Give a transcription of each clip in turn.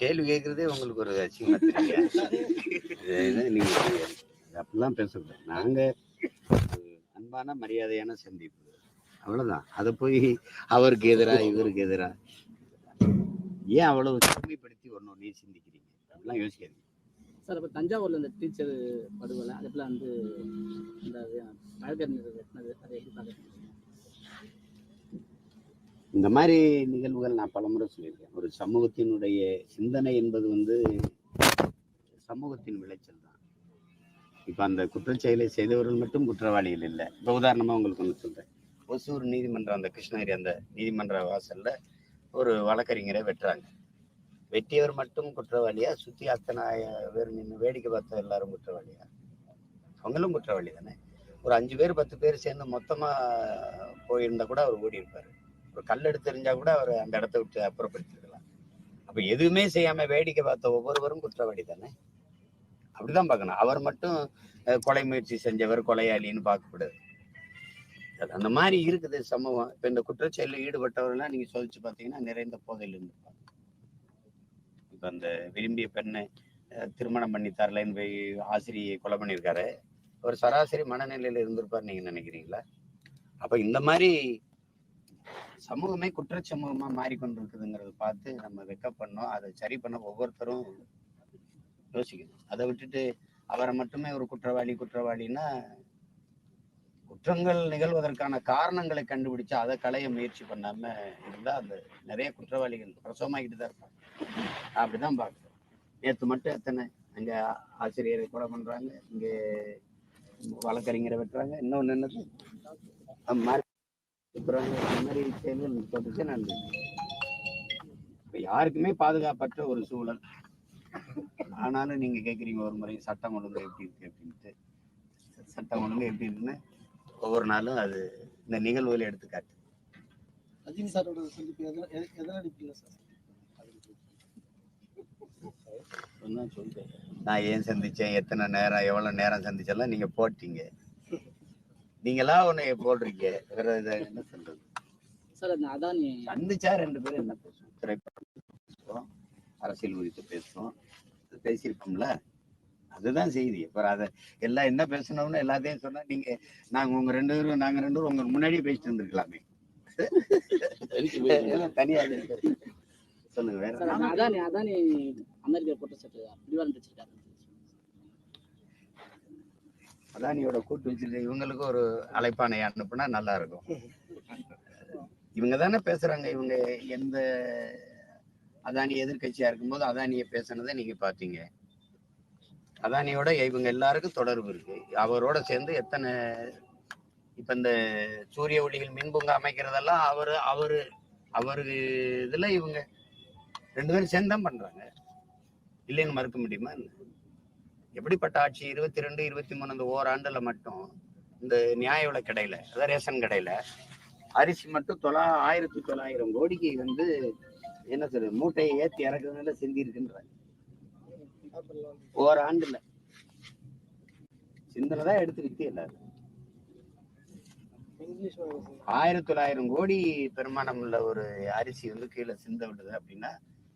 கேள்வி கேட்கறதே உங்களுக்கு ஒரு அசிங்கமா நீங்க அப்படிலாம் பேசக்கூடாது. நாங்க ஒரு அன்பான மரியாதையான சந்திப்பு. அவ்வளவுதான். அதை போய் அவருக்கு எதிரா இவருக்கு எதிரா. ஏன் அவ்வளவு தூய்மைப்படுத்தி ஒன்றும் நீ சிந்திக்கிறீங்க? அப்படிலாம் யோசிக்காதீங்க. சார் இப்போ தஞ்சாவூர்ல இந்த டீச்சர் படுகொலை அதுக்குலாம் வந்து இந்த வழக்கறிஞர் வெட்டினது அதை எப்படி பார்க்குறீங்க? இந்த மாதிரி நிகழ்வுகள் நான் பலமுறை சொல்லியிருக்கேன். ஒரு சமூகத்தினுடைய சிந்தனை என்பது வந்து சமூகத்தின் விளைச்சல் தான். இப்போ அந்த குற்றச்செயலை செய்தவர்கள் மட்டும் குற்றவாளிகள் இல்லை. இப்போ உதாரணமாக உங்களுக்கு ஒன்று சொல்கிறேன் ஒசூர் நீதிமன்றம் அந்த கிருஷ்ணகிரி அந்த நீதிமன்ற வாசலில் ஒரு வழக்கறிஞரை வெட்டுறாங்க. வெட்டியவர் மட்டும் குற்றவாளியா? சுற்றி அத்தனை பேர் நின்று வேடிக்கை பார்த்த எல்லாரும் குற்றவாளியா? அவங்களும் குற்றவாளி தானே? ஒரு அஞ்சு பேர் பத்து பேர் சேர்ந்து மொத்தமாக போயிருந்தா கூட அவர் ஓடி இருப்பார் இப்போ கல் எடுத்து கூட அவர் அந்த இடத்த விட்டு அப்புறப்படுத்திருக்கலாம் அப்போ எதுவுமே செய்யாம வேடிக்கை பார்த்த ஒவ்வொருவரும் குற்றவாளி தானே அப்படிதான் பார்க்கணும். அவர் மட்டும் கொலை முயற்சி செஞ்சவர் கொலையாளின்னு பார்க்கக்கூடாது. அந்த மாதிரி இருக்குது சமூகம். இப்போ இந்த குற்றச்செயலில் ஈடுபட்டவர்கள்லாம் நீங்க சொல்லிச்சு பார்த்தீங்கன்னா நிறைந்த போதையில் இருந்திருப்பாங்க. இப்போ அந்த விரும்பிய பெண்ணை திருமணம் பண்ணி தரலைன்னு போய் ஆசிரியை கொலை பண்ணியிருக்காரு. ஒரு சராசரி மனநிலையில இருந்திருப்பார் நீங்க நினைக்கிறீங்களா? அப்போ இந்த மாதிரி சமூகமே குற்ற சமூகமா மாறிக்கொண்டிருக்குதுங்கிறத பார்த்து நம்ம வெக்கப் பண்ணோம். அதை சரி பண்ண ஒவ்வொருத்தரும் யோசிக்கணும். அதை விட்டுட்டு அவரை மட்டுமே ஒரு குற்றவாளி குற்றவாளின்னா குற்றங்கள் நிகழ்வதற்கான காரணங்களை கண்டுபிடிச்சு அதை களைய முயற்சி பண்ணாம இருந்தா அந்த நிறைய குற்றவாளிகள் பிரசவமாகிட்டு தான் இருப்பாங்க. அப்படிதான் பார்க்குறோம். நேற்று மட்டும் எத்தனை அங்க ஆசிரியரை கொலை பண்றாங்க இங்க வழக்கறிஞரை வெட்டுறாங்க இன்னொன்னு என்னது? இந்த மாதிரி செயல்கள் தொடர்ச்சி நான் இப்ப யாருக்குமே பாதுகாப்பற்ற ஒரு சூழல். ஆனாலும் நீங்க கேக்குறீங்க ஒரு முறை சட்டம் ஒழுங்கு எப்படி இருக்கு அப்படின்ட்டு. சட்டம் ஒழுங்கு எப்படி இருக்குன்னு ஒவ்வொரு நாளும் அது இந்த நிகழ்வுகளை எடுத்துக்காட்டு. ரஜினி சாரோட சந்திப்பு சார்? நான் ஏன் சந்திச்சேன்? எத்தனை நேரம் எவ்வளவு நேரம் சந்திச்செல்லாம் நீங்க போட்டீங்க. நீங்களா உன்னை போடுறீங்க? வேற இதை என்ன சொல்றது? சார் அந்த அதானி சந்திச்சா ரெண்டு பேரும் என்ன பேசுவோம்? திரைப்படம் பேசுவோம் அரசியல் குறித்து பேசுவோம். பேசியிருப்போம்ல? அதுதான் செய்தி. அப்புறம் அதை எல்லாம் என்ன பேசணும்னு எல்லாத்தையும் சொன்னா நீங்க நாங்க உங்க ரெண்டு பேரும் நாங்க ரெண்டு பேரும் உங்க முன்னாடியே பேசிட்டு இருந்திருக்கலாமே. தனியா. சொல்லுங்க வேற அதானி அதானி அமெரிக்கா குற்றச்சாட்டு பிடிவாரம் வச்சிருக்காரு அதானியோட கூட்டு வச்சுட்டு இவங்களுக்கு ஒரு அழைப்பானை அனுப்புனா நல்லா இருக்கும் இவங்க தானே பேசுறாங்க இவங்க எந்த அதானி எதிர்கட்சியா இருக்கும்போது அதானியை பேசுனதை நீங்க பாத்தீங்க அதானியோட இவங்க எல்லாருக்கும் தொடர்பு இருக்கு. அவரோட சேர்ந்து எத்தனை இப்ப இந்த சூரிய ஒளிகள் மின்பூங்கா அமைக்கிறதெல்லாம் அவரு அவரு அவரு இதுல இவங்க ரெண்டு பேரும் சேர்ந்து தான் பண்றாங்க. இல்லைன்னு மறுக்க முடியுமா? எப்படிப்பட்ட ஆட்சி? இருபத்தி ரெண்டு இருபத்தி மூணு அந்த ஓராண்டுல மட்டும் இந்த நியாய விலை கடையில அதாவது ரேஷன் கடையில அரிசி மட்டும் தொள்ளா ஆயிரத்தி தொள்ளாயிரம் கோடிக்கு வந்து என்ன சொல்றது மூட்டையை ஏத்தி இறக்குறதுனால சிந்தி இருக்குன்ற ஓராண்டுல சிந்தனைதான் எடுத்து வித்து எல்லாரும். ஆயிரத்தி தொள்ளாயிரம் கோடி பெருமானம் உள்ள ஒரு அரிசி வந்து கீழே சிந்த விடுது அப்படின்னா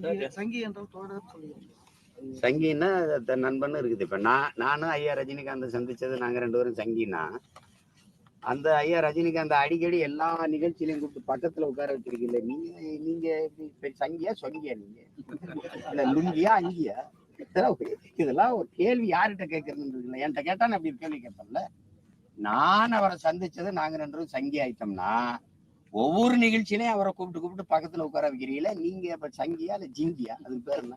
சங்கி சங்கி என்ற தோழர் சொல்லுங்க சங்கின்னா நண்பன் இருக்குது. இப்ப நான் நானும் ஐயா ரஜினிகாந்த் சந்திச்சது நாங்க ரெண்டு பேரும் சங்கினா அந்த ஐயா ரஜினிகாந்த் அடிக்கடி எல்லா நிகழ்ச்சியிலையும் கூப்பிட்டு பக்கத்துல உட்கார வச்சிருக்கீங்க நீங்க நீங்க சங்கியா சொங்கியா நீங்க? இல்ல லுங்கியா அங்கியா? இதெல்லாம் இதெல்லாம் ஒரு கேள்வி யார்கிட்ட கேட்கறதுன்னு இல்லை என்கிட்ட கேட்டா நான் அப்படி ஒரு கேள்வி கேட்பேன்ல. நான் அவரை சந்திச்சது நாங்க ரெண்டு பேரும் சங்கி ஆயிட்டோம்னா ஒவ்வொரு நிகழ்ச்சியிலையும் அவரை கூப்பிட்டு கூப்பிட்டு பக்கத்துல உட்கார வைக்கிறீங்களா? நீங்க இப்ப சங்கியா இல்ல ஜிங்கியா? அதுக்கு பேர் என்ன?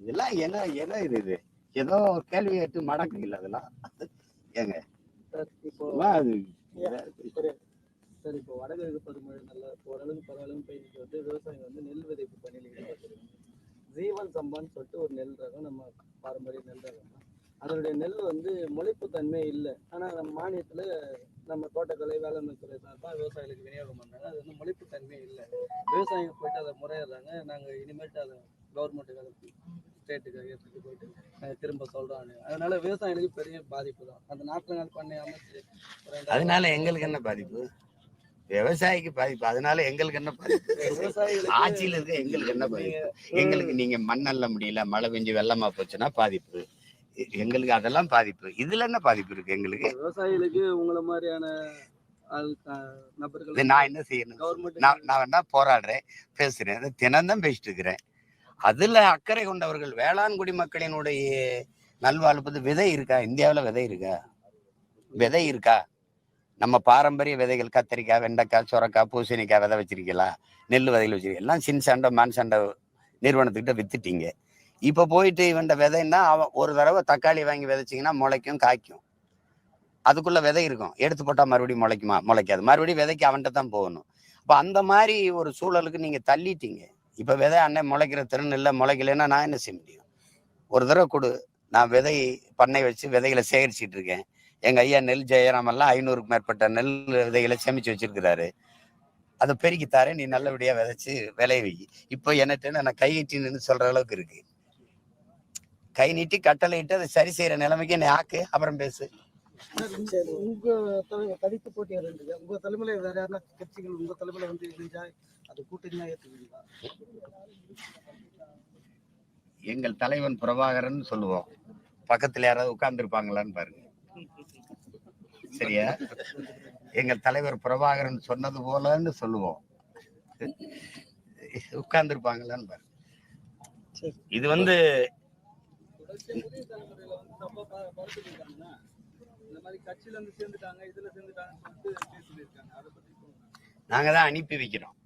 இதெல்லாம் என்ன என்ன இது இது? ஏதோ கேள்வி கேட்டு மடக்கு இல்லை அதெல்லாம்? ஏங்க. அது சார். இப்போ வடகிழக்கு பருவமழை நல்லா ஓரளவுக்கு பரவாயில்ல பெய்ஞ்சிட்டு வந்து விவசாயிங்க வந்து நெல் விதைப்பு பணியில் ஈடுபட்டிருக்காங்க. ஜீவன் சம்பான்னு சொல்லிட்டு ஒரு நெல் ரகம் நம்ம பாரம்பரிய நெல் ரகம் தான் அதனுடைய நெல் வந்து முளைப்பு தன்மை இல்லை. ஆனால் நம்ம மானியத்தில் நம்ம தோட்டக்கலை வேளாண்மை துறை சார்பாக விவசாயிகளுக்கு விநியோகம் பண்ணுறாங்க அது வந்து முளைப்பு தன்மை இல்லை. விவசாயிங்க போயிட்டு அதை முறையிடுறாங்க. நாங்கள் இனிமேட்டு அதை கவர்மெண்ட்டுக்கு அதை ஸ்டேட்டுக்கு எடுத்துகிட்டு போயிட்டு நாங்கள் திரும்ப சொல்கிறோம் அதனால விவசாயிகளுக்கு பெரிய பாதிப்பு தான். அந்த நாட்டு நாள் பண்ணை அமைச்சு அதனால எங்களுக்கு என்ன பாதிப்பு? விவசாயிக்கு பாதிப்பு. அதனால எங்களுக்கு என்ன பாதிப்பு? ஆட்சியில இருக்க எங்களுக்கு என்ன பாதிப்பு? எங்களுக்கு நீங்க மண்ணல்ல முடியல மழை பெஞ்சு வெள்ளமா போச்சுன்னா பாதிப்பு. எங்களுக்கு அதெல்லாம் பாதிப்பு. இதுல என்ன பாதிப்பு இருக்கு எங்களுக்கு? விவசாயிகளுக்கு உங்களை மாதிரியான நான் என்ன செய்யணும்? நான் நான் வேணா போராடுறேன் பேசுறேன். தினம்தான் பேசிட்டு இருக்கிறேன் அதுல அக்கறை கொண்டவர்கள் வேளாண் குடிமக்களினுடைய நல்வாழ்வு விதை இருக்கா? இந்தியாவுல விதை இருக்கா? விதை இருக்கா? நம்ம பாரம்பரிய விதைகள் கத்திரிக்காய் வெண்டைக்காய் சுரக்காய் பூசணிக்காய் விதை வச்சிருக்கீங்களா? நெல் விதைகள் வச்சிருக்கீங்க. எல்லாம் சின் சண்டை மான் சண்டை நிறுவனத்துக்கிட்ட வித்துட்டீங்க. இப்போ போயிட்டு இவன்ட விதைன்னா அவன் ஒரு தடவை தக்காளி வாங்கி விதைச்சிங்கன்னா முளைக்கும் காய்க்கும். அதுக்குள்ள விதை இருக்கும். எடுத்து போட்டால் மறுபடியும் முளைக்குமா? முளைக்காது. மறுபடியும் விதைக்கு அவன்கிட்ட தான் போகணும். அப்போ அந்த மாதிரி ஒரு சூழலுக்கு நீங்கள் தள்ளிட்டீங்க. இப்போ விதை அண்ணன் முளைக்கிற திறன் இல்லை முளைக்கலைன்னா நான் என்ன செய்ய முடியும்? ஒரு தடவை கொடு. நான் விதை பண்ணை வச்சு விதைகளை சேகரிச்சிட்டு இருக்கேன். எங்கள் ஐயா நெல் ஜெயராம் எல்லாம் ஐநூறுக்கு மேற்பட்ட நெல் விதைகளை சேமித்து வச்சிருக்கிறாரு. அதை பெருக்கி நீ நல்லபடியாக விதைச்சி விளைய வை இப்போ என்னட்டுன்னு நான் கை சொல்கிற அளவுக்கு இருக்குது கை நீட்டி கட்டளை இட்டு அதை சரி செய்யற நிலைமைக்கு என்னை ஆக்கு. அப்புறம் பேசு. உங்க தனித்து போட்டியா இருந்தது? உங்க தலைமையில வேற யாருன்னா கட்சிகள் உங்க தலைமையில வந்து இருந்துச்சா அது கூட்டணியா ஏத்துக்குவீங்களா எங்கள் தலைவன் பிரபாகரன் சொல்லுவோம். பக்கத்துல யாராவது உட்கார்ந்து பாருங்க. சரியா? எங்கள் தலைவர் பிரபாகரன் சொன்னது போலன்னு சொல்லுவோம். உட்கார்ந்து இருப்பாங்களான்னு பாருங்க. சரி. இது வந்து புதிய தலைமுறையில வந்து ரொம்ப ப- படுத்திட்டு இருக்காங்க இந்த மாதிரி கட்சியில இருந்து சேர்ந்துட்டாங்க இதுல சேர்ந்துட்டாங்கன்னு சொல்லிட்டு பேசிட்டு அதை பத்தி சொல்லுங்க நாங்க தான் அனுப்பி வைக்கிறோம்.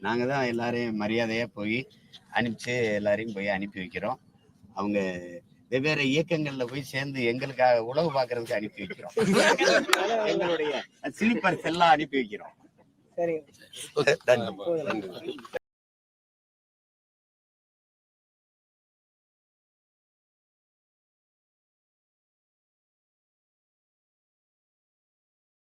நாங்க தான் எல்லாரையும் மரியாதையா போய் அனுப்பிச்சு எல்லாரையும் போய் அனுப்பி வைக்கிறோம். அவங்க வெவ்வேறு இயக்கங்கள்ல போய் சேர்ந்து எங்களுக்காக உழவு பார்க்கறதுக்கு அனுப்பி வைக்கிறோம். எங்களுடைய ஸ்லீப்பர்ஸ் எல்லாம் அனுப்பி வைக்கிறோம். நன்றி